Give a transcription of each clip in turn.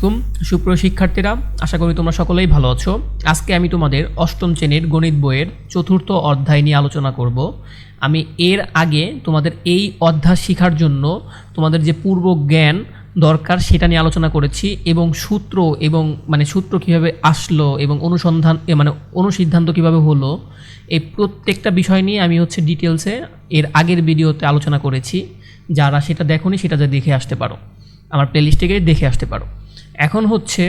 আলাইকুম। সুপ্রিয় শিক্ষার্থীরা, আশা করি তোমরা সকলেই ভালো আছো। আজকে আমি তোমাদের অষ্টম শ্রেণির গণিত বইয়ের চতুর্থ অধ্যায় নিয়ে আলোচনা করব। আমি এর আগে তোমাদের এই অধ্যায় শেখার জন্য তোমাদের যে পূর্ব জ্ঞান দরকার সেটা নিয়ে আলোচনা করেছি এবং সূত্র এবং মানে সূত্র কীভাবে আসলো এবং অনুসন্ধান মানে অনুসিদ্ধান্ত কীভাবে হলো, এই প্রত্যেকটা বিষয় নিয়ে আমি হচ্ছে ডিটেলসে এর আগের ভিডিওতে আলোচনা করেছি। যারা সেটা দেখোনি সেটা যা দেখে আসতে পারো। আমার প্লেলিস্টে গিয়ে দেখে আসতে পারো। এখন হচ্ছে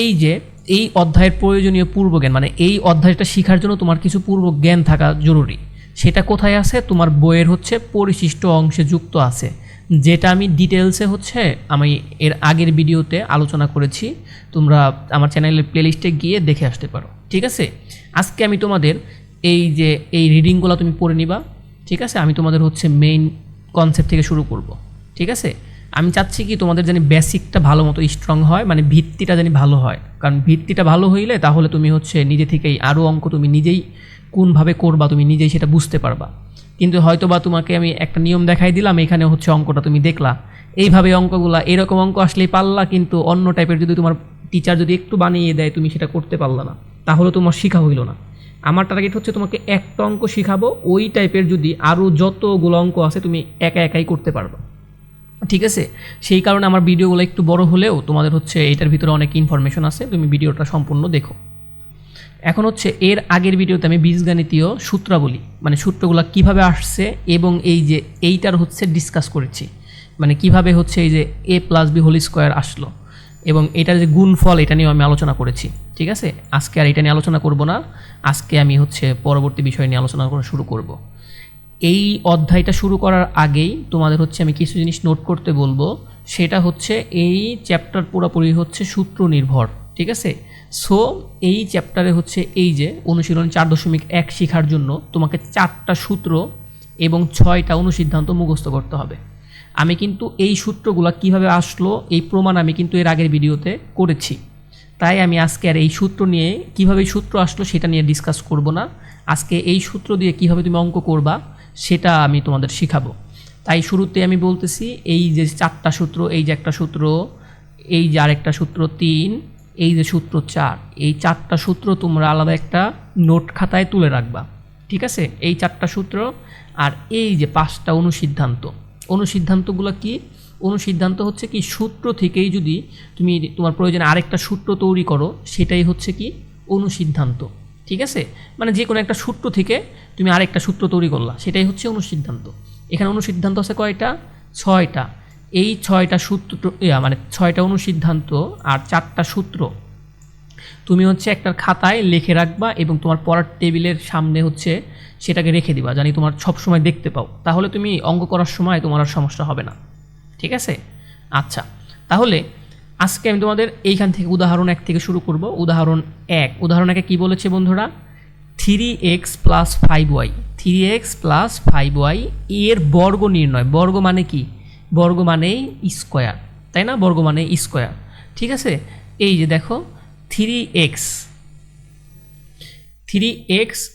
এই যে, এই অধ্যায়ের প্রয়োজনীয় পূর্বজ্ঞান মানে এই অধ্যায়টা শেখার জন্য তোমার কিছু পূর্ব জ্ঞান থাকা জরুরি। সেটা কোথায় আছে? তোমার বইয়ের হচ্ছে পরিশিষ্ট অংশে যুক্ত আছে। যেটা আমি ডিটেলসে হচ্ছে আমি এর আগের ভিডিওতে আলোচনা করেছি। তোমরা আমার চ্যানেলের প্লেলিস্টে গিয়ে দেখে আসতে পারো। ঠিক আছে? আজকে আমি তোমাদের এই যে, এই রিডিংগুলো তুমি পড়ে নিবা। ঠিক আছে? আমি তোমাদের হচ্ছে মেইন কনসেপ্ট থেকে শুরু করব। ঠিক আছে? আমি চাচ্ছি কি তোমাদের জানি বেসিকটা ভালো মতো স্ট্রং হয় মানে ভিত্তিটা জানি ভালো হয়। কারণ ভিত্তিটা ভালো হইলে তাহলে তুমি হচ্ছে নিজে থেকেই আরও অঙ্ক তুমি নিজেই কোনভাবে করবা, তুমি নিজেই সেটা বুঝতে পারবা। কিন্তু হয়তো বা তোমাকে আমি একটা নিয়ম দেখাই দিলাম, এখানে হচ্ছে অঙ্কটা তুমি দেখলা। এইভাবে অঙ্কগুলা এরকম অঙ্ক আসলেই পারলা, কিন্তু অন্য টাইপের যদি তোমার টিচার যদি একটু বানিয়ে দেয়, তুমি সেটা করতে পারলা না। তাহলে তোমার শিখা হইল না। আমার টার্গেট হচ্ছে তোমাকে একটা অঙ্ক শিখাবো, ওই টাইপের যদি আরও যতগুলো অঙ্ক আছে, তুমি একা একাই করতে পারবে। ঠিক আছে? সেই কারণে আমার ভিডিওগুলো একটু বড় হলেও তোমাদের হচ্ছে এটার ভিতরে অনেক ইনফরমেশন আছে, তুমি ভিডিওটা সম্পূর্ণ দেখো। এখন হচ্ছে এর আগের ভিডিওতে আমি বীজগণিতীয় সূত্রাবলী মানে সূত্রগুলো কীভাবে আসছে এবং এই যে এইটার হচ্ছে ডিসকাস করেছি। মানে কীভাবে হচ্ছে এই যে A plus B whole square আসলো এবং এটার যে গুণফল, এটা নিয়েও আমি আলোচনা করেছি, ঠিক আছে? আজকে আর এটা নিয়ে আলোচনা করব না। আজকে আমি হচ্ছে পরবর্তী বিষয় নিয়ে আলোচনা করা শুরু করব। এই অধ্যায়টা শুরু করার আগেই তোমাদের হচ্ছে আমি কিছু জিনিস নোট করতে বলব। সেটা হচ্ছে এই চ্যাপ্টার পুরোপুরি হচ্ছে সূত্র নির্ভর, ঠিক আছে? সো এই চ্যাপ্টারে হচ্ছে এই যে অনুশীলন চার দশমিক এক শেখার জন্য তোমাকে চারটা সূত্র এবং ছয়টা অনুসিদ্ধান্ত মুখস্থ করতে হবে। আমি কিন্তু এই সূত্রগুলো কীভাবে আসলো, এই প্রমাণ আমি কিন্তু এর আগের ভিডিওতে করেছি। তাই আমি আজকে আর এই সূত্র নিয়ে কীভাবে সূত্র আসলো সেটা নিয়ে ডিসকাস করব না। আজকে এই সূত্র দিয়ে কীভাবে তুমি অঙ্ক করবা সেটা আমি তোমাদের শিখাবো। তাই শুরুতে আমি বলতেছি, এই যে চারটা সূত্র, এই যে একটা সূত্র, এই যে আরেকটা সূত্র তিন, এই যে সূত্র চার, এই চারটা সূত্র তোমরা আলাদা একটা নোট খাতায় তুলে রাখবা, ঠিক আছে? এই চারটা সূত্র আর এই যে পাঁচটা অনুসিদ্ধান্ত। অনুসিদ্ধান্তগুলো কি? অনুসিদ্ধান্ত হচ্ছে কি, সূত্র থেকেই যদি তুমি তোমার প্রয়োজনে আরেকটা সূত্র তৈরি করো, সেটাই হচ্ছে কি? অনুসিদ্ধান্ত, ঠিক আছে? মানে যে কোনো একটা সূত্র থেকে তুমি আরেকটা সূত্র তৈরি করলা, সেটাই হচ্ছে অনুসিদ্ধান্ত। এখানে অনুসিদ্ধান্ত আছে কয়টা? ছয়টা। এই ছয়টা সূত্র মানে ছয়টা অনুসিদ্ধান্ত আর চারটা সূত্র তুমি হচ্ছে একটা খাতায় লিখে রাখবা এবং তোমার পড়ার টেবিলের সামনে হচ্ছে সেটাকে রেখে দিবা, জানি তোমার সব সময় দেখতে পাও। তাহলে তুমি অঙ্ক করার সময় তোমার আর সমস্যা হবে না। ঠিক আছে? আচ্ছা তাহলে আজকে আমি তোমাদের এইখান থেকে উদাহরণ এক থেকে শুরু করব। উদাহরণ এক, উদাহরণ একে কী বলেছে বন্ধুরা? Three X plus five Y. Three X plus five Y এর বর্গ নির্ণয়। বর্গ মানে কি? বর্গ মানেই স্কোয়ার। তাই না? বর্গ মানে স্কোয়ার। ঠিক আছে? এই যে দেখো, থ্রি এক্স। থ্রি এক্স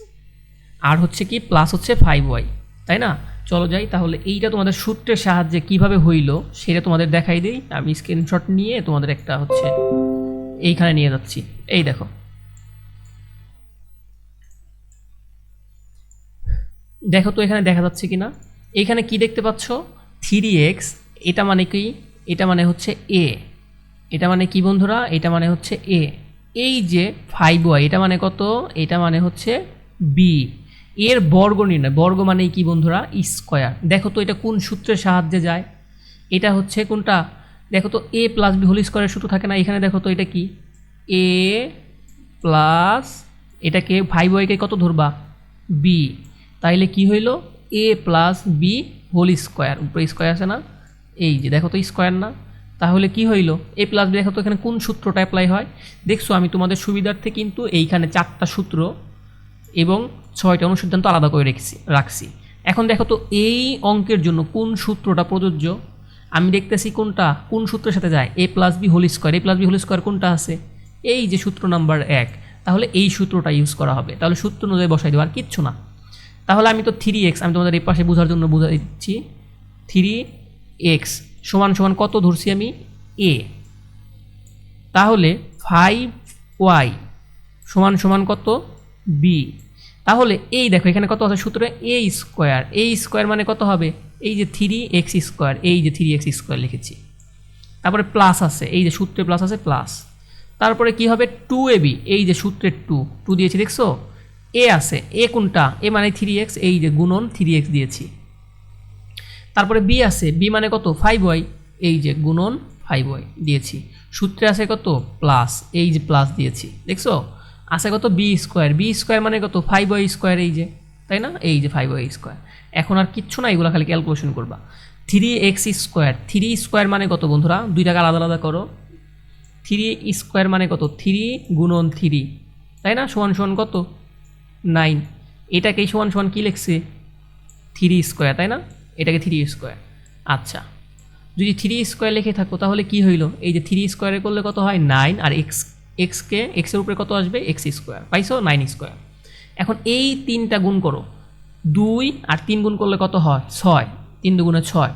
আর হচ্ছে কি, প্লাস হচ্ছে ফাইভ ওয়াই। তাই না? চলো যাই, তাহলে এইটা তোমাদের সূত্রের সাহায্যে কীভাবে হইল সেটা তোমাদের দেখাই দিই। আমি স্ক্রিনশট নিয়ে তোমাদের একটা হচ্ছে এইখানে নিয়ে যাচ্ছি। এই দেখো। দেখো তো এখানে দেখা যাচ্ছে কি না এখানে কি দেখতে পাচ্ছ? থ্রি এক্স, এটা মানে কি? এটা মানে হচ্ছে এ। এটা মানে কি বন্ধুরা? এটা মানে হচ্ছে এ। এই যে ফাইভ ওয়াই এটা মানে কত? এটা মানে হচ্ছে বি এর বর্গ নির্ণয়, বর্গ মানে কি বন্ধুরা? স্কোয়ার দেখো তো এটা কোন সূত্রের সাহায্যে যায়? এটা হচ্ছে কোনটা? দেখো তো এ প্লাস বি হোল স্কোয়ারের সূত্র থাকে না, এখানে দেখো তো এটা কি? এ প্লাস এটাকে ফাইভ ওয়াইকে কত ধরবা? বি তাইলে কি হইল? A plus B whole square উপরে স্কোয়ার আছে না? এই যে, দেখো তো স্কোয়ার না? তাহলে কি হইল? এ প্লাস বি দেখো তো এখানে কোন সূত্রটা অ্যাপ্লাই হয়? দেখছ, আমি তোমাদের সুবিধার্থে কিন্তু এইখানে চারটা সূত্র এবং ছয়টা অনুসিদ্ধান্ত আলাদা করে রেখেছি, রাখছি। এখন দেখো তো এই অঙ্কের জন্য কোন সূত্রটা প্রযোজ্য? আমি দেখতেছি কোনটা, কোন সূত্রের সাথে যায়? A plus B whole square A plus B whole square কোনটা আছে? এই যে সূত্র নাম্বার এক, তাহলে এই সূত্রটা ইউজ করা হবে। তাহলে সূত্র অনুযায়ী বসাই দেবো, আর কিচ্ছু না। তাহলে আমি তো থ্রি এক্স আমি তোমাদের এই পাশে বোঝার জন্য বুঝাই দিচ্ছি। থ্রি এক্স সমান সমান কত ধরছি আমি? এ তাহলে ফাইভ ওয়াই সমান সমান কত? বি তাহলে এই দেখো, এখানে কত আছে সূত্রে? এ স্কোয়ার এ স্কোয়ার মানে কত হবে? এই যে থ্রি এক্স স্কোয়ার এই যে থ্রি এক্স স্কোয়ার লিখেছি। তারপরে প্লাস আছে, এই যে সূত্রে প্লাস আছে প্লাস তারপরে কি হবে? টু এ বি এই যে সূত্রের টু টু দিয়েছি, দেখছ? এ আছে, এ কোনটা? এ মানে থ্রি এক্স এই যে গুণন থ্রি এক্স দিয়েছি। তারপরে বি আছে, বি মানে কত? ফাইভ ওয়াই এই যে গুণন ফাইভ ওয়াই দিয়েছি। সূত্রে আছে কত? প্লাস এই যে প্লাস দিয়েছি। দেখছ? আছে কত? বি স্কোয়ার বি স্কোয়ার মানে কত? ফাইভ ওয়াই স্কোয়ার এই যে, তাই না? এই যে ফাইভ ওয়াই স্কোয়ার এখন আর কিচ্ছু না, এগুলো খালি ক্যালকুলেশন করবা। Three X square three square মানে কত বন্ধুরা? দুইটাকে আলাদা আলাদা করো। থ্রি স্কোয়ার মানে কত? থ্রি গুণন থ্রি তাই না? সমান সমান কত? নাইন। এটাকেই সমান সমান কী লিখছে? থ্রি স্কোয়ার, তাই না? এটাকে থ্রি স্কোয়ার। আচ্ছা যদি থ্রি স্কোয়ার লিখে থাকো, তাহলে কি হইল? এই যে থ্রি স্কোয়ারে করলে কত হয়? নাইন। আর এক্স, এক্সকে, এক্সের উপরে কত আসবে? X square. পাইছো? Nine square. এখন এই তিনটা গুণ করো। দুই আর তিন গুণ করলে কত হয়? ছয়। তিন দুগুণে ছয়।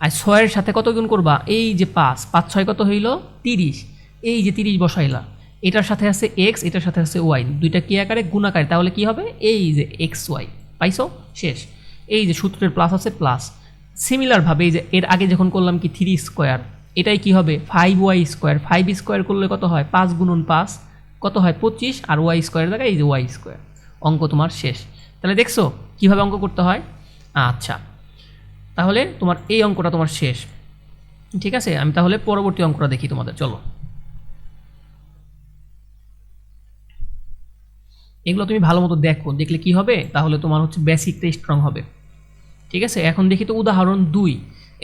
আর ছয়ের সাথে কত গুণ করবা? এই যে পাঁচ। পাঁচ ছয় কত হইল? তিরিশ। এই যে তিরিশ বসাইলা। এটার সাথে আছে এক্স এটার সাথে আছে ওয়াই দুইটা কি আকারে? গুণ আকারে তাহলে কি হবে? এই যে এক্স ওয়াই পাইছো? শেষ। এই যে সূত্রের প্লাস আছে প্লাস সিমিলারভাবে এই যে এর আগে যখন করলাম কি থ্রি স্কোয়ার এটাই কি হবে? Five Y square five square করলে কত হয়? পাঁচ গুণন পাঁচ। কত হয়? পঁচিশ। আর ওয়াই স্কোয়ার জায়গায় এই যে ওয়াই স্কোয়ার অঙ্ক তোমার শেষ। তাহলে দেখছ কীভাবে অঙ্ক করতে হয়? আচ্ছা। তাহলে তোমার এই অঙ্কটা তোমার শেষ। ঠিক আছে? আমি তাহলে পরবর্তী অঙ্কটা দেখি তোমাদের। চলো। এগুলো তুমি ভালো মতো দেখো, দেখলে কি হবে? তাহলে তোমার হচ্ছে বেসিকটা স্ট্রং হবে। ঠিক আছে? এখন দেখি তো উদাহরণ দুই।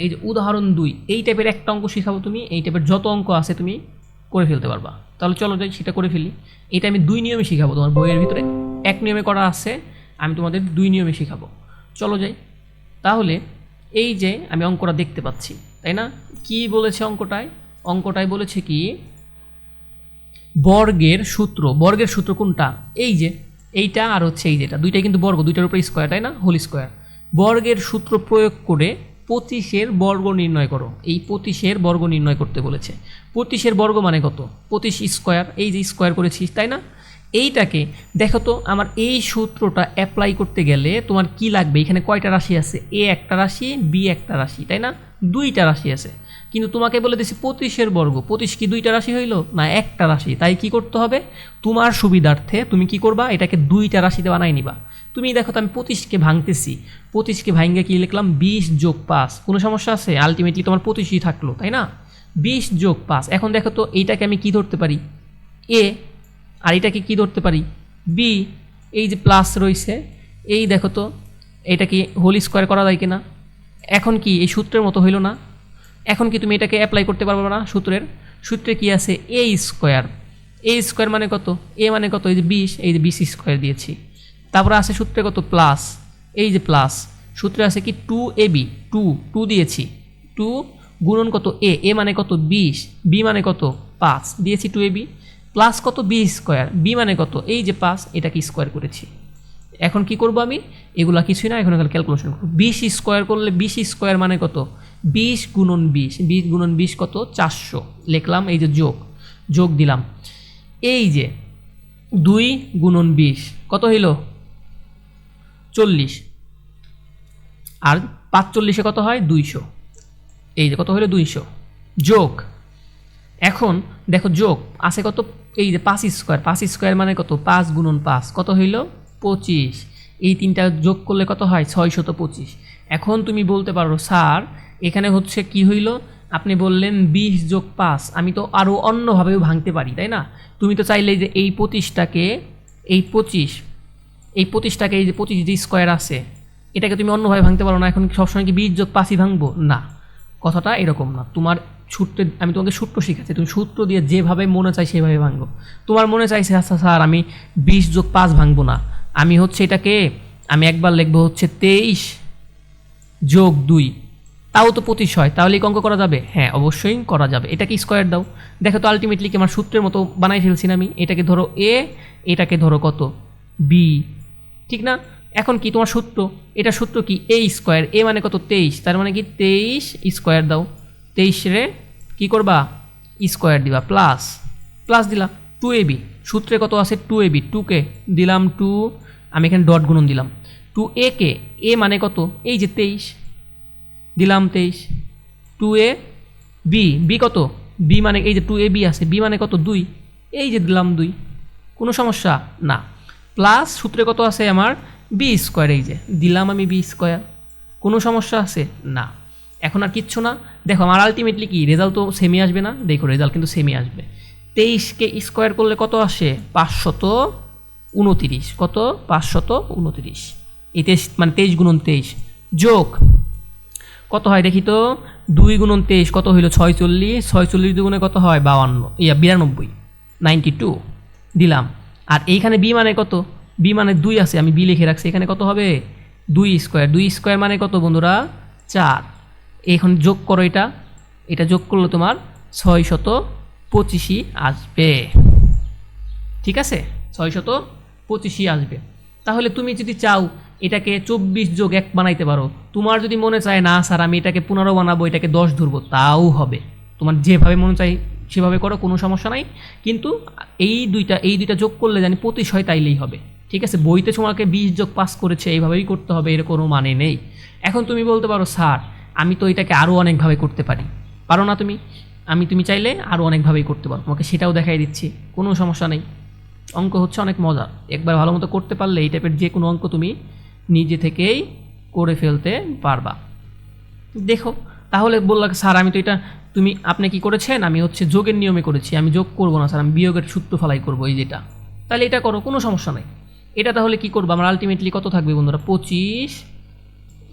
এই যে উদাহরণ দুই, এই টাইপের একটা অঙ্ক শেখাবো তুমি, এই টাইপের যত অঙ্ক আছে তুমি করে ফেলতে পারবা। তাহলে চলো যাই, সেটা করে ফেলি। এটা আমি দুই নিয়মে শেখাবো তোমার বইয়ের ভিতরে। এক নিয়মে করা আছে, আমি তোমাদের দুই নিয়মে শেখাবো। চলো যাই। তাহলে এই যে আমি অঙ্কটা দেখতে পাচ্ছি, তাই না? কি বলেছে অঙ্কটায়? অঙ্কটায় বলেছে কি বর্গের সূত্র বর্গের সূত্র কোনটা? এই যে, এইটা আর হচ্ছে এই যেটা। দুইটাই কিন্তু বর্গ, দুইটার উপরে স্কোয়ার তাই না? হোল স্কোয়ার বর্গের সূত্র প্রয়োগ করে পঁচিশের বর্গ নির্ণয় করো। এই পঁচিশের বর্গ নির্ণয় করতে বলেছে। পঁচিশের বর্গ মানে কত? পঁচিশ স্কোয়ার এই যে স্কোয়ার করেছিস, তাই না? এইটাকে, দেখো তো, আমার এই সূত্রটা অ্যাপ্লাই করতে গেলে তোমার কি লাগবে? এখানে কয়টা রাশি আছে? এ একটা রাশি বি একটা রাশি, তাই না? দুইটা রাশি আছে। কিন্তু তোমাকে বলে দিছি পঁচিশের বর্গ। পঁচিশ কি দুইটা রাশি হইল? না, একটা রাশি। তাই কি করতে হবে? তোমার সুবিধার্থে তুমি কি করবা? এটাকে দুইটা রাশিতে বানাই নিবা। তুমি দেখো তো আমি পঁচিশকে ভাঙতেছি। পঁচিশকে ভাঙ্গে কি লিখলাম? বিশ যোগ পাঁচ। কোনো সমস্যা আছে? আলটিমেটলি তোমার পঁচিশই থাকল, তাই না? বিশ যোগ পাঁচ। এখন দেখো তো এইটাকে আমি কি ধরতে পারি? এ, আর এটাকে কি ধরতে পারি? বি, এই যে প্লাস রয়েছে এই দেখো তো, এটা কি হোল স্কোয়ার করা যায় কিনা? এখন কি এই সূত্রের মতো হইল না? এখন কি তুমি এটাকে অ্যাপ্লাই করতে পারবে না সূত্রের? সূত্রে কি আছে? এ স্কোয়ার এ স্কোয়ার মানে কত? এ মানে কত? এই যে বিশ, এই যে বিশ স্কোয়ার দিয়েছি। তারপরে আছে সূত্রে কত? প্লাস এই যে প্লাস সূত্রে আছে কি? Two A B two two দিয়েছি। টু গুণন কত? এ এ মানে কত? বিশ। বি মানে কত? পাঁচ। দিয়েছি টু এ বি প্লাস কত? বি স্কোয়ার বি মানে কত? এই যে পাঁচ, এটাকে স্কোয়ার করেছি। এখন কি করব আমি? এগুলা কিছুই না, এখন ক্যালকুলেশন করব। বিশ স্কোয়ার করলে বিশ স্কোয়ার মানে কত? বিশ গুণন বিশ বিশ গুণন বিশ কত? চারশো। লিখলাম, এই যে যোগ যোগ দিলাম। এই যে দুই গুণন বিশ, কত হইল? চল্লিশ। আর পাঁচচল্লিশে কত হয়? দুইশো। এই যে কত হইল? দুইশো। যোগ। এখন দেখো যোগ, আছে কত? এই যে পাঁচ স্কোয়ার পাঁচ স্কোয়ার মানে কত? পাঁচ গুণন পাঁচ, কত হইল? পঁচিশ। এই তিনটা যোগ করলে কত হয়? ছয়শত পঁচিশ। এখন তুমি বলতে পারো, স্যার এখানে হচ্ছে কি হইল? আপনি বললেন বিশ যোগ পাঁচ, আমি তো আরও অন্যভাবেও ভাঙতে পারি, তাই না? তুমি তো চাইলে যে এই পঁচিশটাকে, এই পঁচিশ, এই পঁচিশটাকে এই যে পঁচিশ যে স্কোয়ার আছে, এটাকে তুমি অন্যভাবে ভাঙতে পারো না, এখন সবসময় কি বিশ যোগ পাঁচই ভাঙবো? না, কথাটা এরকম না। তোমার সূত্রে, আমি তোমাকে সূত্র শিখাচ্ছি, তুমি সূত্র দিয়ে যেভাবে মনে চাই সেভাবে ভাঙবো তোমার মনে চাইছে আচ্ছা স্যার, আমি বিশ যোগ পাঁচ ভাঙবো না, আমি হচ্ছে এটাকে, আমি একবার লিখব হচ্ছে তেইশ যোগ দুই তাও তো পঁচিশ হয়, তাহলে কি অঙ্ক করা যাবে? হ্যাঁ অবশ্যই করা যাবে। এটাকে স্কোয়ার দাও। দেখো তো আলটিমেটলি কি আমার সূত্রের মতো বানাই ফেলছি না আমি। এটাকে ধরো এ এটাকে ধরো কত? বি ঠিক না? এখন কি তোমার সূত্র? এটা সূত্র কি? এ স্কোয়ার এ মানে কত? তেইশ। তার মানে কি? তেইশ স্কোয়ার দাও। তেইশ রে কী করবা? স্কোয়ার দিবা। প্লাস প্লাস দিলাম টু এ বি সূত্রে কত আছে? টু এ বি টুকে দিলাম টু আমি এখানে ডট গুণন দিলাম। টু এ কে এ মানে কত? এই যে তেইশ। দিলাম তেইশ। টু এ বি বি কত? বি মানে এই যে টু এ বি আছে। বি মানে কত? দুই। এই যে দিলাম দুই। কোনো সমস্যা? না। প্লাস সূত্রে কত আছে আমার? বি স্কোয়ার এই যে। দিলাম আমি বি স্কোয়ার কোনো সমস্যা আছে? না। এখন আর কিচ্ছু না। দেখো, আমার আলটিমেটলি কি? রেজাল্ট তো সেমি আসবে না। দেখো রেজাল্ট কিন্তু সেমি আসবে। তেইশকে স্কোয়ার করলে কত আসে? পাঁচশত উনতিরিশ। কত? পাঁচশত উনতিরিশ। এই তেইশ মানে তেইশ গুণন তেইশ। যোগ কত হয় দেখি তো? দুই গুণন তেইশ, কত হইল ছয় চল্লিশ দুগুণে কত হয়? বাউান্ন ইয়া, বিরানব্বই। Ninety two. দিলাম। আর এইখানে বি মানে কত? বি মানে দুই আছে, আমি বি লিখে রাখছি। এখানে কত হবে? দুই স্কোয়ার। দুই স্কোয়ার মানে কত বন্ধুরা? চার। এখন যোগ করো এটা। এটা যোগ করলে তোমার ছয় শত পঁচিশই আসবে। ঠিক আছে? ছয় শত পঁচিশই আসবে। তাহলে তুমি যদি চাও এটাকে চব্বিশ যোগ এক বানাইতে পারো। তোমার যদি মনে চায়, না, স্যার, আমি এটাকে পনেরো বানাবো, এটাকে দশ ধরবো, তাও হবে। তোমার যেভাবে মনে চাই সেভাবে করো, কোনো সমস্যা নাই। কিন্তু এই দুইটা এই দুইটা যোগ করলে জানি প্রতিশয় তাইলেই হবে। ঠিক আছে? বইতে তোমাকে বিশ যোগ পাস করেছে, এইভাবেই করতে হবে, এর কোনো মানে নেই। এখন তুমি বলতে পারো, স্যার, আমি তো এটাকে আরও অনেকভাবে করতে পারি। পারো না তুমি? আমি, তুমি চাইলে আরও অনেকভাবেই করতে পারো। তোমাকে সেটাও দেখাই দিচ্ছি, কোনো সমস্যা নেই। অঙ্ক হচ্ছে অনেক মজা। একবার ভালো মতো করতে পারলে এই টাইপের যে কোনো অঙ্ক তুমি নিজে থেকেই করে ফেলতে পারবা। দেখো, তাহলে বললাম স্যার, আমি তো এটা, তুমি, আপনি কি করেছেন? আমি হচ্ছে যোগের নিয়মে করেছি। আমি যোগ করব না, স্যার, আমি বিয়োগের সূত্র ফলাই করব, এই যেটা। তাহলে এটা করো, কোনো সমস্যা নেই। এটা তাহলে কি করব? আমার আলটিমেটলি কত থাকবে বন্ধুরা? পঁচিশ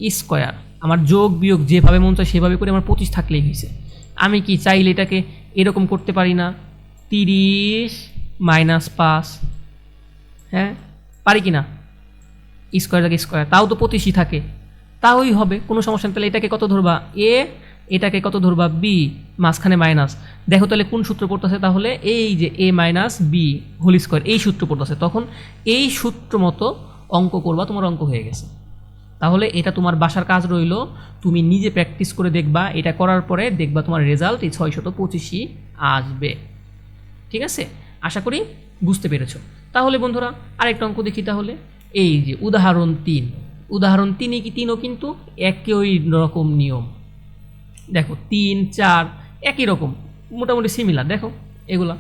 স্কোয়ার আমার যোগ, বিয়োগ যেভাবে মন চায় সেভাবে করে আমার পঁচিশ থাকলেই হয়েছে। আমি কি চাইলে এটাকে এরকম করতে পারি না? তিরিশ মাইনাস পাঁচ হ্যাঁ? পারি কি না? স্কোয়ার জায়গায় স্কোয়ার, তাও তো পঁচিশই থাকে। তাওই হবে, কোনো সমস্যা নেই। তাহলে এটাকে কত ধরবা? এ, এটাকে কত ধরবা? বি, মাঝখানে মাইনাস। দেখো তাহলে কোন সূত্র পড়তেছে? তাহলে এই যে A minus B whole square, এই সূত্র পড়তেছে। তখন এই সূত্র মতো অঙ্ক করবা, তোমার অঙ্ক হয়ে গেছে। তাহলে এটা তোমার বাসার কাজ রইল। তুমি নিজে প্র্যাকটিস করে দেখবা, এটা করার পরে দেখবা তোমার রেজাল্ট এই ছয়শত পঁচিশই আসবে। ঠিক আছে? আশা করি বুঝতে পেরেছ। তাহলে বন্ধুরা, আরেকটা অঙ্ক দেখি তাহলে। এই যে, উদাহরণ তিন। উদাহরণ তিনে কি তিনও কিন্তু একই রকম নিয়ম। দেখো, তিন, চার, একই রকম, মোটামুটি সিমিলার দেখো এগুলা।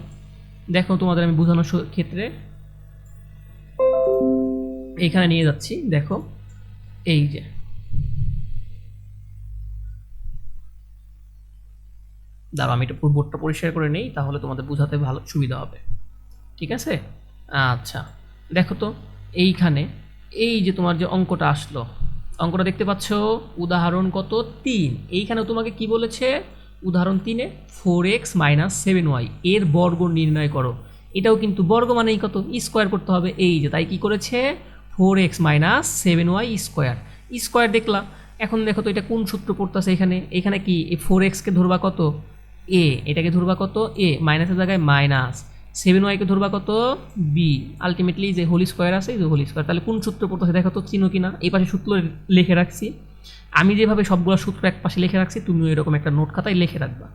দেখো তোমাদের আমি বোঝানোর ক্ষেত্রে। এইখানে নিয়ে যাচ্ছি, দেখো, এই যে। দাঁড়াও, আমি এটা বোর্ডটা পরিষ্কার করে নেই, তাহলে তোমাদের বোঝাতে ভালো সুবিধা হবে। ঠিক আছে? আচ্ছা দেখো তো এইখানে এই যে তোমার যে অঙ্কটা আসলো, অঙ্কটা দেখতে পাচ্ছ, উদাহরণ কত? তিন। এইখানে তোমাকে কি বলেছে? উদাহরণ তিনে four X minus seven Y এর বর্গ নির্ণয় করো। এটাও কিন্তু বর্গ মানেই কত? স্কোয়ার করতে হবে। এই যে, তাই কি করেছে? Four X minus seven Y square square দেখলাম এখন দেখো তো এটা কোন সূত্র পড়তেছে এখানে? এখানে কি? ফোর এক্সকে ধরবা কত? এ এটাকে ধরবা কত? এ মাইনাসের জায়গায় মাইনাস সেভেন ওয়াইকে ধরবা কত? বি আলটিমেটলি যে হোলি স্কোয়ার আছে যে হোলি স্কোয়ার তাহলে কোন সূত্র পড়তেছে? দেখো তো, চিনো কিনা? এই পাশে সূত্র লিখে রাখছি। আমি যেভাবে সবগুলো সূত্র এক পাশে লিখে রাখছি, তুমিও এরকম একটা নোট খাতায় লিখে রাখবা।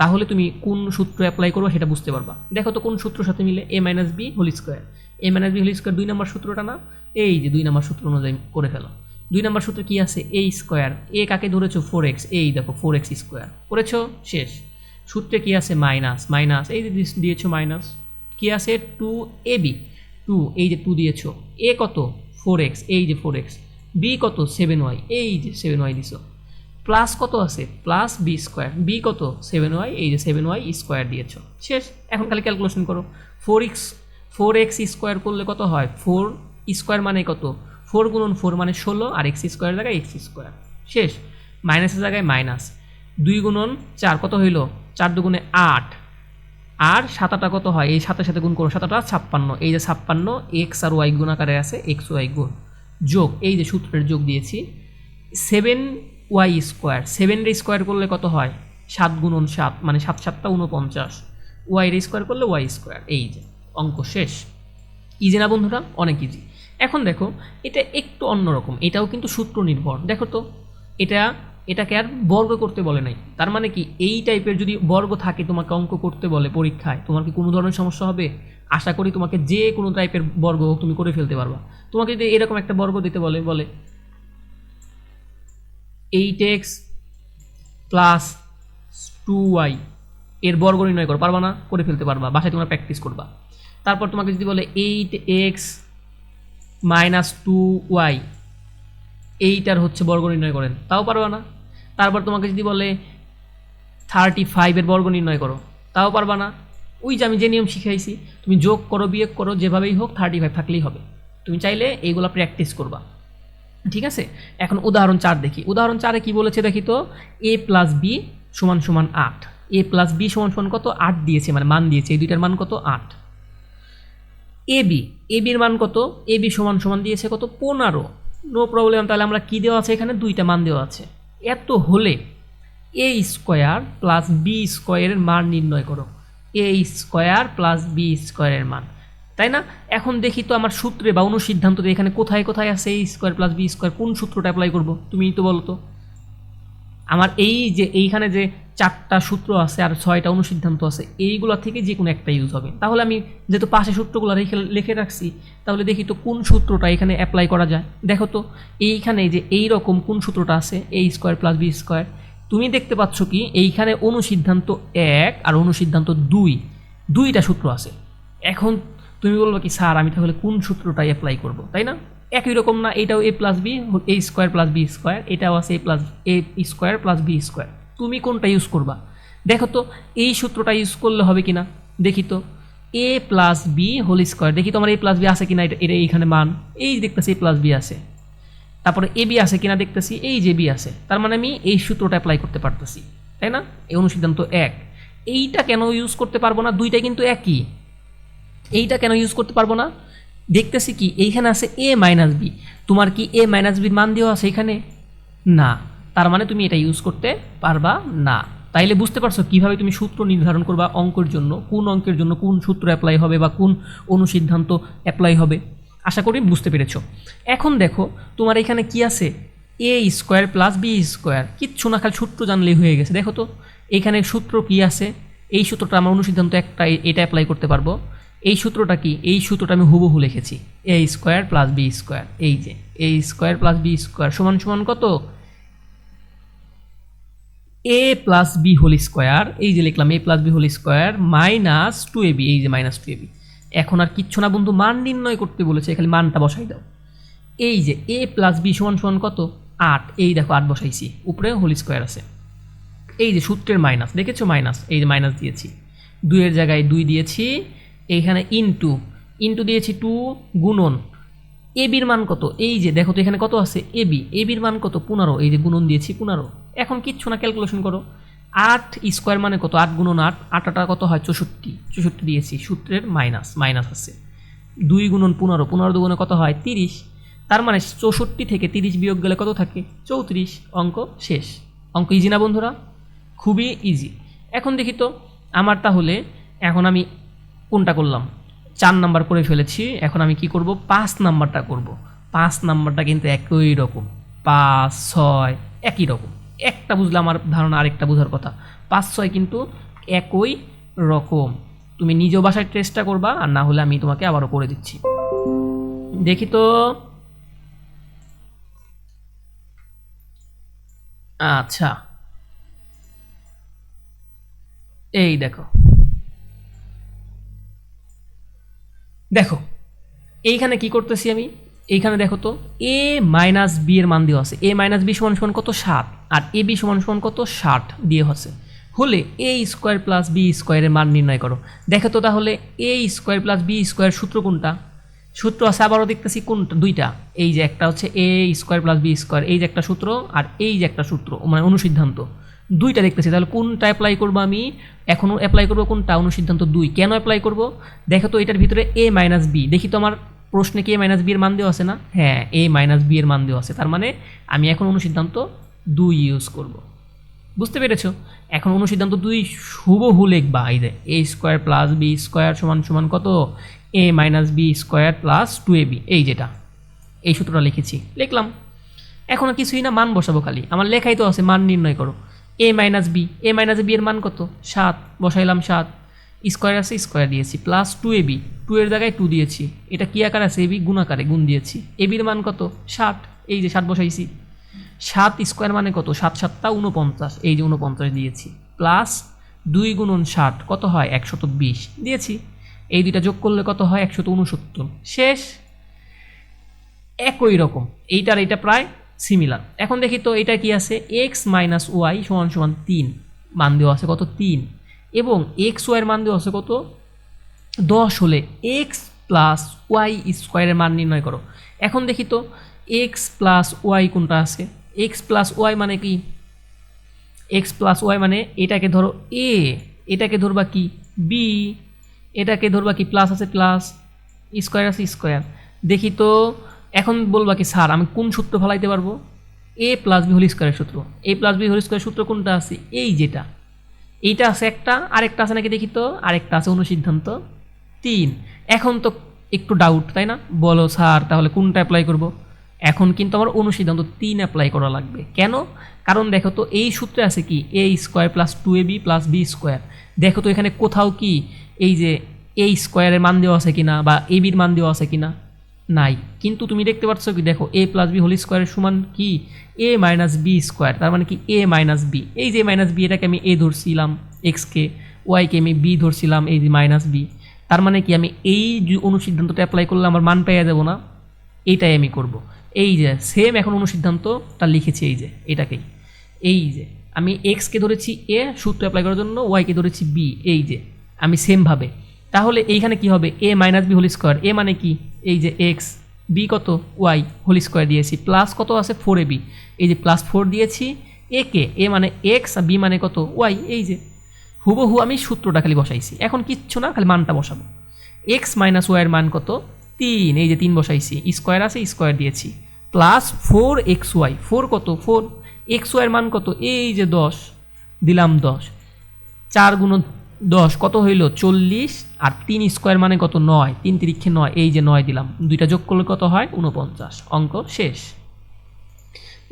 তাহলে তুমি কোন সূত্র অ্যাপ্লাই করবে সেটা বুঝতে পারবা। দেখো তো, কোন সূত্রের সাথে মিলে? A minus B whole square A minus B whole square দুই নম্বর সূত্রটা না? এই যে দুই নম্বর সূত্র অনুযায়ী করে ফেলো। দুই নম্বর সূত্র কি আছে? এ স্কোয়ার এ কাকে ধরেছো? ফোর এক্স এই দেখো ফোর এক্স স্কোয়ার করেছ? শেষ। সূত্রে কি আছে? মাইনাস মাইনাস, এই যে দিয়েছ মাইনাস, কি আছে? টু এ বি টু এই যে টু দিয়েছ এ কত? ফোর এক্স এই যে ফোর এক্স বি কত? সেভেন ওয়াই এই যে সেভেন ওয়াই দিছো প্লাস কত আছে? প্লাস বি স্কোয়ার বি কত? সেভেন ওয়াই এই যে সেভেন ওয়াই স্কোয়ার দিয়েছ, শেষ, এখন খালি ক্যালকুলেশন করো four X four X square করলে কত হয়? ফোর স্কোয়ার মানে কত? ফোর গুণন ফোর মানে ষোলো, আর এক্স স্কোয়ার জায়গায় এক্স স্কোয়ার শেষ মাইনাসের জায়গায় মাইনাস দুই গুণন চার, কত হইল? চার দুগুণে আট। আর সাতাটা কত হয়? এই সাথে সাথে গুণ করো, সাতাটা ছাপ্পান্ন। এই যে ছাপ্পান্ন, এক্স আর ওয়াই গুণ আকারে আছে, এক্স ওয়াই গুণ। যোগ, এই যে সূত্রের যোগ দিয়েছি, সেভেন ওয়াই স্কোয়ার। সেভেন রে স্কোয়ার করলে কত হয়? সাত গুণন সাত মানে সাত সাতটা উনপঞ্চাশ ওয়াই রে স্কোয়ার করলে ওয়াই স্কোয়ার। এই যে, অঙ্ক শেষ। ইজি না বন্ধুরা? অনেক ইজি। এখন দেখো, এটা একটু অন্যরকম এটাও কিন্তু সূত্র নির্ভর। দেখো তো, এটা এটাকে আর বর্গ করতে বলে নাই। তার মানে কি? এই টাইপের যদি বর্গ থাকে, তোমাকে অঙ্ক করতে বলে পরীক্ষায়, তোমার কি কোনো ধরনের সমস্যা হবে? আশা করি তোমাকে যে কোনো টাইপের বর্গ হোক তুমি করে ফেলতে পারবা। তোমাকে যদি এরকম একটা বর্গ দিতে বলে বলে, eight X plus two Y এর বর্গ নির্ণয় করো, পারবা না? করে ফেলতে পারবা, বাসায় তোমরা প্র্যাকটিস করবা। তারপর তোমাকে যদি বলে, eight X minus two Y এইটার হচ্ছে বর্গ নির্ণয় করেন। তাও পারবা না? তারপর তোমাকে যদি বলে থার্টি ফাইভের বর্গ নির্ণয় করো। তাও পারবা না। ওই যে আমি যে নিয়ম শিখাইছি, তুমি যোগ করো, বিয়োগ করো, যেভাবেই হোক থার্টি ফাইভ থাকলেই হবে। তুমি চাইলে এইগুলো প্র্যাকটিস করবা। ঠিক আছে? এখন উদাহরণ চার দেখি। উদাহরণ চারে কি বলেছে দেখি তো? এ প্লাস বি সমান সমান আট। এ প্লাস বি সমান সমান কত? আট দিয়েছে মানে মান দিয়েছে। এই দুইটার মান কত? আট। এ বি এ বির মান কত? এ বি সমান সমান দিয়েছে কত? পনেরো। নো প্রবলেম তাহলে আমরা কী দেওয়া আছে এখানে? দুইটা মান দেওয়া আছে। এত হলে এ স্কোয়ার প্লাস বি স্কোয়ারের মান নির্ণয় করো। এ স্কোয়ার প্লাস বি স্কোয়ারের মান। তাই না? এখন দেখি তো আমার সূত্রে বা অনুসিদ্ধান্ততে এখানে কোথায় কোথায় আছে A square plus B square? কোন সূত্রটা অ্যাপ্লাই করব? তুমি তো বলো তো। আমার এই যে, এইখানে যে চারটা সূত্র আছে আর ছয়টা অনুসিদ্ধান্ত আছে, এইগুলো থেকে যে কোনো একটা ইউজ হবে। তাহলে আমি যেহেতু পাশে সূত্রগুলো রেখে, লিখে রাখছি, তাহলে দেখি তো কোন সূত্রটা এখানে অ্যাপ্লাই করা যায়। দেখো তো, এইখানে যে এই রকম কোন সূত্রটা আছে A square plus B square তুমি দেখতে পাচ্ছ কি, এইখানে অনুসিদ্ধান্ত এক আর অনুসিদ্ধান্ত দুই, দুইটা সূত্র আছে। এখন তুমি বলব কি, স্যার, আমি তাহলে কোন সূত্রটাই অ্যাপ্লাই করব? তাই না? একই রকম না, এটাও A plus B A square plus B square এটাও আছে A plus A square plus B square তুমি কোনটা ইউজ করবা? দেখো তো, এই সূত্রটা ইউজ করলে হবে কিনা? দেখি তো A plus B whole square দেখি তোমার এ প্লাস বি আছে কিনা, এটা এইখানে মান। এই দেখতেছি এ প্লাস বি আছে। তারপরে এ বি আছে কিনা দেখতেছি, এই যে বি আছে। তার মানে আমি এই সূত্রটা অ্যাপ্লাই করতে পারতেছি, তাই না? এই অনুসিদ্ধান্ত এক। এইটা কেন ইউজ করতে পারব না? দুইটাই কিন্তু একই। এইটা কেন ইউজ করতে পারব না? দেখতেছি কি, এইখানে আছে এ মাইনাস বি তোমার কি এ মাইনাস বির মান দেওয়া আছে এখানে? না। তার মানে তুমি এটা ইউজ করতে পারবা না। তাইলে বুঝতে পারছ কীভাবে তুমি সূত্র নির্ধারণ করবা অঙ্কের জন্য, কোন অঙ্কের জন্য কোন সূত্র অ্যাপ্লাই হবে বা কোন অনুসিদ্ধান্ত অ্যাপ্লাই হবে। আশা করি বুঝতে পেরেছ। এখন দেখো, তোমার এখানে কি আছে? A square plus B square কিচ্ছু না, খালি সূত্র জানলেই হয়ে গেছে। দেখো তো, এখানে সূত্র কি আছে? এই সূত্রটা আমার অনুসিদ্ধান্ত একটা এটা অ্যাপ্লাই করতে পারব। এই সূত্রটা কি? এই সূত্রটা আমি হুবহু লিখেছি। A square plus B square এই যে A square plus B square সমান সমান কত? A plus B whole square এই যে লিখলাম A plus B whole square minus two A B এই যে মাইনাস টু এ বি এখন আর কিচ্ছু না বন্ধু, মান নির্ণয় করতে বলেছে, খালি মানটা বসাই দাও। এই যে এ প্লাস বি সমান সমান কত? আট। এই দেখো, আট বসাইছি। উপরে হোল স্কোয়ার আছে। এই যে সূত্রের মাইনাস দেখেছ মাইনাস এই যে মাইনাস দিয়েছি। দুইয়ের জায়গায় দুই দিয়েছি, এইখানে ইনটু ইনটু দিয়েছি টু গুণন। এ বির মান কত? এই যে দেখো তো এখানে কত আছে? এ বি এ বির মান কত? পনেরো। এই যে গুণন দিয়েছি পনেরো। এখন কিচ্ছু না ক্যালকুলেশন করো। আট স্কোয়ার মানে কত? আট গুণন আট আটটা কত হয়? চৌষট্টি। চৌষট্টি দিয়েছি, সূত্রের মাইনাস মাইনাস আছে। দুই গুণন পনেরো পনেরো দুগুণে কত হয়? তিরিশ। তার মানে চৌষট্টি থেকে তিরিশ বিয়োগ গেলে কত থাকে? চৌত্রিশ। অঙ্ক শেষ। অঙ্ক ইজি না বন্ধুরা? খুবই ইজি এখন দেখি তো, আমার তাহলে এখন আমি কোনটা করলাম? চার নাম্বার করে ফেলেছি, এখন আমি কি করব? পাঁচ নাম্বারটা করব। পাঁচ নাম্বারটা কিন্তু একই রকম। পাঁচ, ছয়, একই রকম। একটা বুঝলে আমার ধারণা আরেকটা বোঝার কথা। পাঁচ, ছয় কিন্তু একই রকম। তুমি নিজ বাসায় চেষ্টা করবা আর না হলে আমি তোমাকে আবারও করে দিচ্ছি। দেখি তো। আচ্ছা। এই দেখো। দেখো, এইখানে কি করতেছি আমি? এইখানে দেখো তো এ মাইনাস বি এর মান দেওয়া আছে। এ মাইনাস বি সমান সমান কত? সাত। আর এ বি সমান সমান কত? ষাট দিয়ে হচ্ছে। হলে এ স্কোয়ার প্লাস বি স্কোয়ারের মান নির্ণয় করো। দেখো তো তাহলে A square plus B square সূত্র কোনটা? সূত্র আছে আবারও দেখতেছি কোনটা দুইটা। এই যে একটা হচ্ছে A square plus B square, এই যে একটা সূত্র আর এই যে একটা সূত্র মানে অনুসিদ্ধান্ত। দুইটা দেখতেছি, তাহলে কোনটা অ্যাপ্লাই করব আমি? এখনও অ্যাপ্লাই করব কোনটা? অনুসিদ্ধান্ত দুই। কেন অ্যাপ্লাই করব? দেখো তো এটার ভিতরে এ মাইনাস বি দেখি তো আমার প্রশ্নে কি এ মাইনাস বি এর মান দেওয়া আছে না? হ্যাঁ এ মাইনাস বি এর মান দেওয়া আছে। তার মানে আমি এখন অনুসিদ্ধান্ত দুই ইউজ করব। বুঝতে পেরেছ? এখন অনুসিদ্ধান্ত দুই হুবহু লিখবা এই যে A square plus B square সমান সমান কত? A minus B square plus two A B এই যেটা। এই সূত্রটা লিখেছি। লিখলাম। এখন কিছুই না, মান বসাবো খালি। আমার লেখাই তো আছে, মান নির্ণয় করো। A minus B A minus B এর মান কত? সাত। বসাইলাম সাত। স্কোয়ার আছে স্কোয়ার দিয়েছি। Plus two A B two এর জায়গায় টু দিয়েছি। এটা কি আকার আছে? এ বি গুণ আকারে গুণ দিয়েছি। এ বির মান কত? ষাট এই যে ষাট বসাইছি। সাত স্কোয়ার মানে কত? সাত সাতটা উনপঞ্চাশ এই যে উনপঞ্চাশ দিয়েছি। প্লাস দুই গুণন ষাট, কত হয়? একশত বিশ। দিয়েছি। এই দুইটা যোগ করলে কত হয়? একশত উনসত্তর শেষ। একই রকম। এইটার এইটা প্রায় সিমিলার এখন দেখি তো এটা কি আছে? এক্স মাইনাস ওয়াই সমান সমান তিন। মান দেওয়া আছে কত? তিন। এবং এক্স ওয়াইয়ের মান দেওয়া আছে কত? দশ হলে এক্স প্লাস ওয়াই স্কোয়ারের মান নির্ণয় করো। এখন দেখি তো এক্স প্লাস ওয়াই কোনটা আছে? এক্স প্লাস ওয়াই মানে কি? এক্স প্লাস ওয়াই মানে এটাকে ধরো এ এটাকে ধরবা কি? বি এটাকে ধরবা কি? প্লাস আছে প্লাস স্কোয়ার আছে স্কোয়ার দেখি তো, এখন বলবা কি, স্যার, আমি কোন সূত্র ফলাইতে পারব? এ প্লাস বি হোল স্কোয়ারের সূত্র। এ প্লাস বি হোল স্কোয়ারের সূত্র কোনটা আছে? এই যেটা। এইটা আছে একটা, আরেকটা আছে নাকি দেখি তো? আরেকটা আছে অনুসিদ্ধান্ত তিন। এখন তো একটু ডাউট তাই না? বলো, স্যার, তাহলে কোনটা অ্যাপ্লাই করব? এখন কিন্তু আমার অনুসিদ্ধান্ত তিন অ্যাপ্লাই করা লাগবে। কেন? কারণ দেখো তো এই সূত্রে আছে কি? A square plus two A B plus B square দেখো তো এখানে কোথাও কি এই যে এ স্কোয়ারের মান দেওয়া আছে কিনা বা এ বির মান দেওয়া আছে কিনা? নাই। কিন্তু তুমি দেখতে পাচ্ছ কি? দেখো এ প্লাস বি হোল স্কোয়ারের সমান কি? এ মাইনাস বি স্কোয়ার তার মানে কি? এ মাইনাস বি এই যে মাইনাস বি এটাকে আমি এ ধরছিলাম এক্সকে ওয়াইকে আমি বি ধরছিলাম, এই যে মাইনাস বি তার মানে কি? আমি এই অনুসিদ্ধান্তটা অ্যাপ্লাই করলে আমার মান পেয়ে যাব না? এইটাই আমি করব। এই যে সেম এখন অনুসিদ্ধান্ত অনুসিদ্ধান্তটা লিখেছি এই যে, এটাকেই। এই যে, আমি এক্সকে ধরেছি এ সূত্র অ্যাপ্লাই করার জন্য ওয়াইকে ধরেছি বি এই যে, আমি সেমভাবে তাহলে এইখানে কি হবে? A minus B whole square A মানে কি? এই যে এক্স বি কত? ওয়াই হোল স্কোয়ার দিয়েছি। প্লাস কত আছে? ফোর এ বি এই যে প্লাস ফোর দিয়েছি এ কে? এ মানে এক্স আর বি মানে কত? ওয়াই এই যে। হুবহু আমি সূত্রটা খালি বসাইছি। এখন কিচ্ছু না, খালি মানটা বসাবো। এক্স মাইনাস ওয়াইয়ের মান কত? তিন, এই যে তিন বসাইছি স্কোয়ার আছে স্কোয়ার দিয়েছি। Plus four X Y four কত? ফোর এক্স ওয়াইয়ের মান কত? এই যে দশ, দিলাম দশ। চার গুণ দশ, কত হইল? চল্লিশ। আর তিন স্কোয়ার মানে কত? নয়। তিন তিরিক্ষে নয়, এই যে নয় দিলাম। দুইটা যোগ করলে কত হয়? উনপঞ্চাশ অঙ্ক শেষ।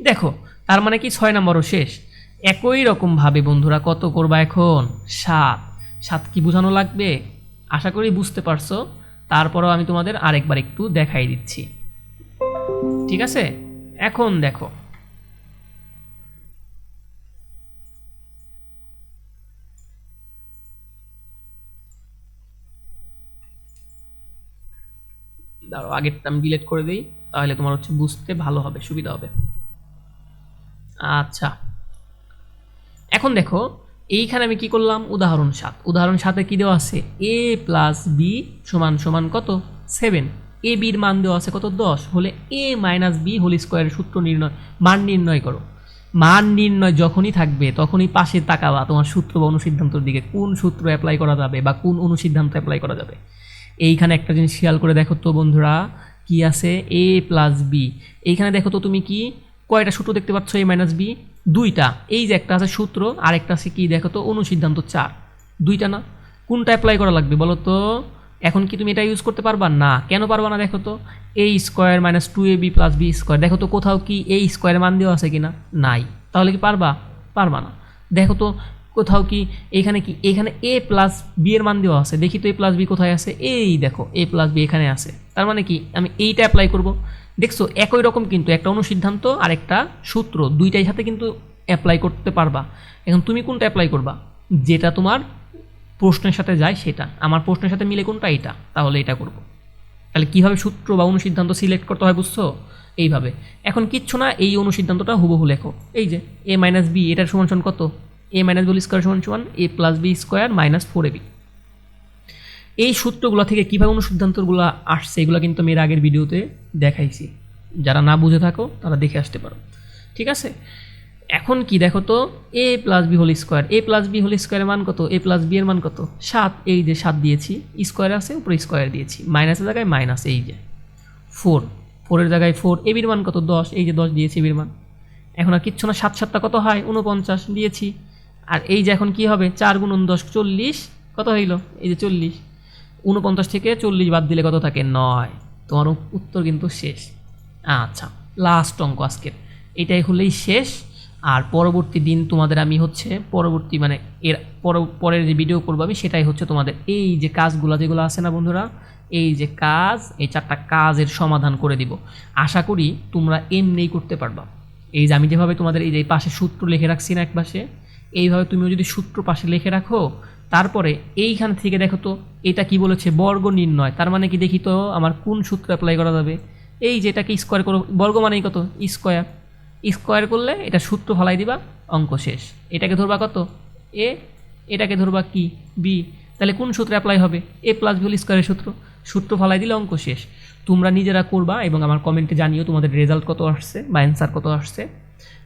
দেখো, তার মানে কি? ছয় নম্বরও শেষ। একই রকমভাবে বন্ধুরা কত করবা এখন? সাত। সাত কি বোঝানো লাগবে? আশা করি বুঝতে পারছ। তারপরেও আমি তোমাদের আরেকবার একটু দেখাই দিচ্ছি। ঠিক আছে? এখন দেখো। দাঁড়াও, আগেরটা আমি ডিলেট করে দিই, তাহলে তোমার হচ্ছে বুঝতে ভালো হবে, সুবিধা হবে। আচ্ছা। এখন দেখো এইখানে আমি কি করলাম? উদাহরণ সাত। উদাহরণ সাথে কি দেওয়া আছে? এ প্লাস বি সমান সমান কত? সেভেন এ বির মান দেওয়া আছে কত? দশ। হলে এ মাইনাস বি হোল স্কোয়ারের সূত্র নির্ণয় মান নির্ণয় করো। মান নির্ণয় যখনই থাকবে, তখনই পাশে তাকাবা তোমার সূত্র বা অনুসিদ্ধান্তর দিকে। কোন সূত্র অ্যাপ্লাই করা যাবে বা কোন অনুসিদ্ধান্ত অ্যাপ্লাই করা যাবে? এইখানে একটা জিনিস খেয়াল করে দেখো তো বন্ধুরা, কি আছে? এ প্লাস বি এইখানে দেখো তো তুমি কি? কয়টা সূত্র দেখতে পাচ্ছ? এ মাইনাস বি দুইটা, এই যে একটা আছে সূত্র আর একটা আছে কি দেখো তো, অনুসিদ্ধান্ত চার। দুইটা না? কোনটা অ্যাপ্লাই করা লাগবে বলো তো? এখন কি তুমি এটা ইউজ করতে পারবা? না। কেন পারবা না দেখো তো? A square minus two A B plus B square দেখো তো কোথাও কি এই স্কোয়ারের মান দেওয়া আছে কি না নাই। তাহলে কি পারবা? পারবা না। দেখো তো কোথাও কি, এখানে কি? এখানে এ প্লাস বি এর মান দেওয়া আছে। দেখি তো এ প্লাস বি কোথায় আছে? এই দেখো এ প্লাস বি এখানে আছে। তার মানে কি? আমি এইটা অ্যাপ্লাই করব। দেখছ, একই রকম কিন্তু, একটা অনুসিদ্ধান্ত আর একটা সূত্র, দুইটাই সাথে কিন্তু অ্যাপ্লাই করতে পারবা। এখন তুমি কোনটা অ্যাপ্লাই করবা? যেটা তোমার প্রশ্নের সাথে যায় সেটা। আমার প্রশ্নের সাথে মিলে কোনটা? এটা তাহলে এটা করব। তাহলে কীভাবে সূত্র বা অনুসিদ্ধান্ত সিলেক্ট করতে হয় বুঝছ? এইভাবে। এখন কিচ্ছু না, এই অনুসিদ্ধান্তটা হুবহু লেখো। এই যে এ মাইনাস বি এটার সমান সমান কত? এ মাইনাস বি স্কোয়ার সমান সমান A plus B square minus four A B এই সূত্রগুলো থেকে কীভাবে অনুসিদ্ধান্তগুলো আসছে, এগুলো কিন্তু আমি এর আগের ভিডিওতে দেখাইছি। যারা না বুঝে থাকো, তারা দেখে আসতে পারো। ঠিক আছে? এখন কি দেখো তো? A plus B whole square A plus B whole স্কোয়ারের মান কত? এ প্লাস বি এর মান কত? সাত। এই যে সাত দিয়েছি স্কোয়ার আছে, উপরে স্কোয়ার দিয়েছি। মাইনাসের জায়গায় মাইনাস এই যে। ফোর ফোরের জায়গায় ফোর এ বির মান কত? দশ। এই যে দশ দিয়েছি বির মান। এখন আর কিচ্ছু না, সাত সাতটা কত হয়? উনপঞ্চাশ দিয়েছি। আর এই যে এখন কি হবে? চার গুণ দশ, চল্লিশ। কত হইল? এই যে চল্লিশ। উনপঞ্চাশ থেকে চল্লিশ বাদ দিলে কত থাকে? নয়। তোমার উত্তর কিন্তু শেষ। আচ্ছা লাস্ট অঙ্ক আজকের। এটাই হলেই শেষ। আর পরবর্তী দিন তোমাদের আমি হচ্ছে পরবর্তী মানে এর পর- পরের যে ভিডিও করব আমি, সেটাই হচ্ছে তোমাদের এই যে কাজগুলো যেগুলো আছে না বন্ধুরা, এই যে কাজ, এই চারটা কাজের সমাধান করে দিব। আশা করি তোমরা এমনিই করতে পারবা। এই যে আমি যেভাবে তোমাদের এই যে পাশে সূত্র লিখে রাখছি না এক পাশে, এইভাবে তুমিও যদি সূত্র পাশে লিখে রাখো তারপরে এইখান থেকে দেখো তো, এটা কি বলেছে? বর্গ নির্ণয়। তার মানে কি দেখি তো, আমার কোন সূত্র অ্যাপ্লাই করা যাবে? এই যে এটাকে স্কোয়ার করো, বর্গ মানেই কত? স্কোয়ার স্কোয়ার করলে এটা সূত্র ফলাই দিবা, অঙ্ক শেষ। এটাকে ধরবা কত? এ। এটাকে ধরবা কি? বি তাহলে কোন সূত্রে অ্যাপ্লাই হবে? এ প্লাস বি হোল স্কোয়ারের সূত্র। সূত্র ফলাই দিলে অঙ্ক শেষ। তোমরা নিজেরা করবা এবং আমার কমেন্টে জানিও তোমাদের রেজাল্ট কত আসছে বা অ্যান্সার কত আসছে।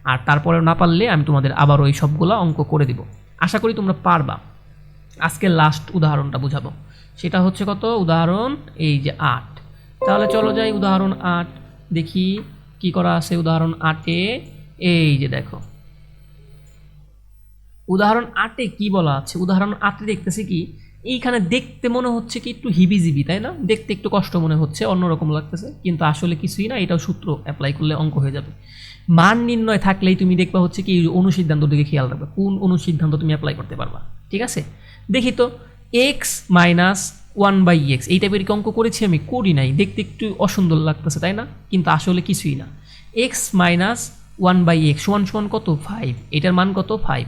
আর তারপরে না পারলে আমি তোমাদের আবার ওই সবগুলো অঙ্ক করে দিব। আশা করি তোমরা পারবা। আজকে লাস্ট উদাহরণটা বুঝাবো। সেটা হচ্ছে কত? উদাহরণ এই যে আট। তাহলে চলো যাই উদাহরণ আট, দেখি কি করা আছে উদাহরণ আটে। এই যে দেখো। উদাহরণ আটে কি বলা আছে? উদাহরণ আটে দেখতেছি কি, এইখানে দেখতে মনে হচ্ছে কি একটু হিবিজিবি, তাই না? দেখতে একটু কষ্ট মনে হচ্ছে, অন্যরকম লাগতেছে। কিন্তু আসলে কিছুই না, এটাও সূত্র অ্যাপ্লাই করলে অঙ্ক হয়ে যাবে। মান নির্ণয় থাকলেই তুমি দেখবা হচ্ছে কি অনুসিদ্ধান্ত দিকে খেয়াল রাখবে। কোন অনুসিদ্ধান্ত তুমি অ্যাপ্লাই করতে পারবা, ঠিক আছে? দেখি তো X minus one by X এই টাইপের অঙ্ক করেছি আমি? করি নাই। দেখতে একটু অসুন্দর লাগতেছে, তাই না? কিন্তু আসলে কিছুই না। X minus one by X সমান সমান কত? ফাইভ এটার মান কত? ফাইভ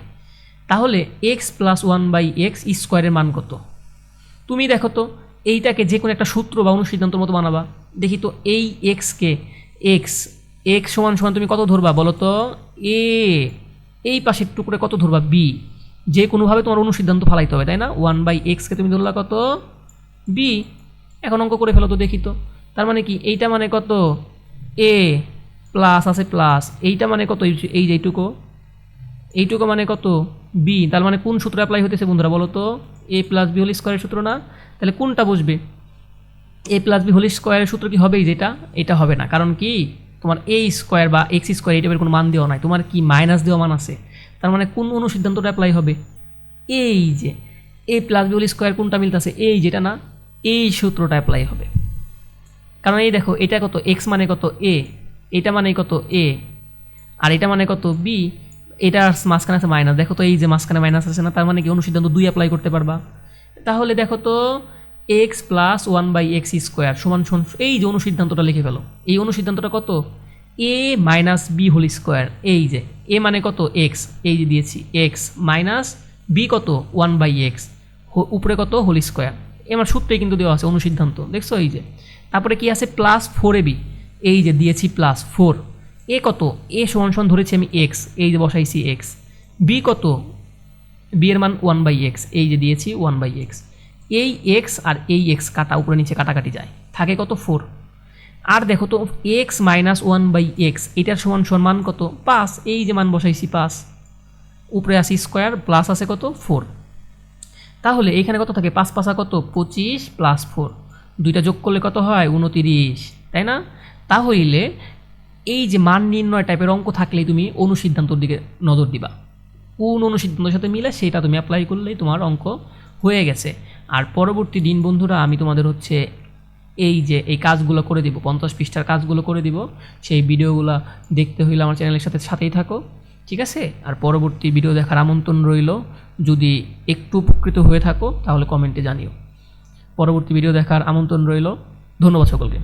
তাহলে X plus one by X স্কোয়ারের মান কত? তুমি দেখো তো, এইটাকে যে কোনো একটা সূত্র বা অনুসিদ্ধান্তর মতো বানাবা। দেখি তো, এই এক্সকে এক্স এক্স সমান সমান তুমি কত ধরবা? বলো তো এ এই পাশের টুকরে কত ধরবা? বি যে কোনোভাবে তোমার অনুসিদ্ধান্ত ফালাইতে হবে, তাই না? ওয়ান বাই এক্সকে তুমি ধরলা কত? বি। এখন অঙ্ক করে ফেলো তো, দেখি তো। তার মানে কি? এইটা মানে কত? এ প্লাস আছে প্লাস। এইটা মানে কত? এই যে- এইটুকু। এইটুকু মানে কত? বি। তার মানে কোন সূত্র অ্যাপ্লাই হতেছে বন্ধুরা, বলো তো? এ প্লাস বি হোল স্কোয়ারের সূত্র না? তাহলে কোনটা বসবে? এ প্লাস বি হোল স্কোয়ারের সূত্র কি হবেই যেটা? এটা হবে না। কারণ কি? তোমার এ স্কোয়ার বা এক্স স্কোয়ার এই টাইপের কোনো মান দেওয়া নাই। তোমার কি মাইনাস দেওয়া মান আছে? তার মানে কোন অনুসিদ্ধান্তটা অ্যাপ্লাই হবে? এই যে A plus B whole square কোনটা মিলতেছে? এই যেটা না, এই সূত্রটা অ্যাপ্লাই হবে। কারণ এই দেখো, এটা কত? এক্স মানে কত? এ এটা মানে কত? এ আর এটা মানে কত? বি এটা মাঝখানে আছে মাইনাস দেখো তো এই যে মাঝখানে মাইনাস আছে না, তার মানে কি অনুসিদ্ধান্ত দুই অ্যাপ্লাই করতে পারবা? তাহলে দেখো তো X plus one by X square সমান সমান, এই যে অনুসিদ্ধান্তটা লিখে ফেলো। এই অনুসিদ্ধান্তটা কত? A minus B whole square এই যে এ মানে কত? এক্স এই যে দিয়েছি এক্স মাইনাস বি কত? ওয়ান বাই এক্স উপরে কত? হোল স্কোয়ার এবার সূত্রেই কিন্তু দেওয়া আছে অনুসিদ্ধান্ত। দেখছ এই যে? তারপরে কি আছে? প্লাস ফোর এ বি এই যে দিয়েছি প্লাস ফোর এ কত? এ সমান সমান ধরেছি আমি এক্স এই যে বসাইছি এক্স বি কত? বি এর মান ওয়ান বাই এক্স এই যে দিয়েছি ওয়ান বাই এক্স এই এক্স আর এই এক্স কাটা উপরে নিচে কাটাকাটি যায়। থাকে কত? ফোর আর দেখো তো x minus one by x এটার সমান সমান কত? পাঁচ, এই যে মান বসাইছি, পাঁচ। উপরে আসি স্কোয়ার প্লাস আছে কত? ফোর তাহলে এখানে কত থাকে? পাঁচ পাঁচা কত? পঁচিশ প্লাস ফোর দুইটা যোগ করলে কত হয়? উনতিরিশ। তাই না? তাহলে এই যে মান নির্ণয় টাইপের অঙ্ক থাকলেই তুমি অনুসিদ্ধান্তর দিকে নজর দিবা। কোন অনুসিদ্ধান্তের সাথে মিলে সেটা তুমি অ্যাপ্লাই করলেই তোমার অঙ্ক হয়ে গেছে। আর পরবর্তী দিন বন্ধুরা, আমি তোমাদের হচ্ছে এই যে, এই কাজগুলো করে দিব, পঞ্চাশ পৃষ্ঠার কাজগুলো করে দিব, সেই ভিডিওগুলো দেখতে হইলে আমার চ্যানেলের সাথে সাথেই থাকো, ঠিক আছে? আর পরবর্তী ভিডিও দেখার আমন্ত্রণ রইল, যদি একটু উপকৃত হয়ে থাকো, তাহলে কমেন্টে জানিও। পরবর্তী ভিডিও দেখার আমন্ত্রণ রইল, ধন্যবাদ সকলকে।